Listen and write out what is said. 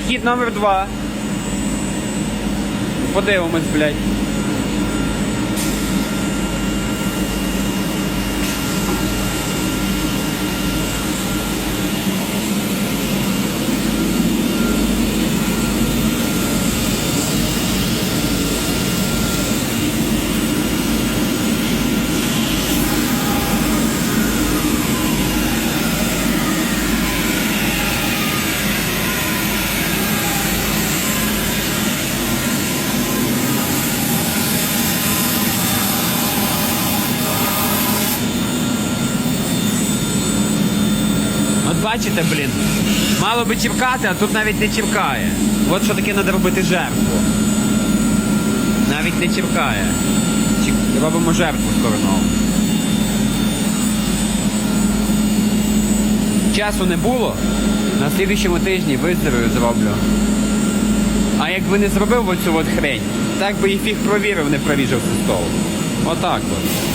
Хід номер два. Подивимось, блядь. Бачите, блін. Мало би чіпкати, а тут навіть не чіпкає. От що таке треба робити жертву. Навіть не чіпкає. Чіп- Робимо жертву сторону. Часу не було. На слідуючому тижні виздоровлю зроблю. А якби не зробив оцю от хрень, так би і фіг провірив, не проріжав стол. Отак от.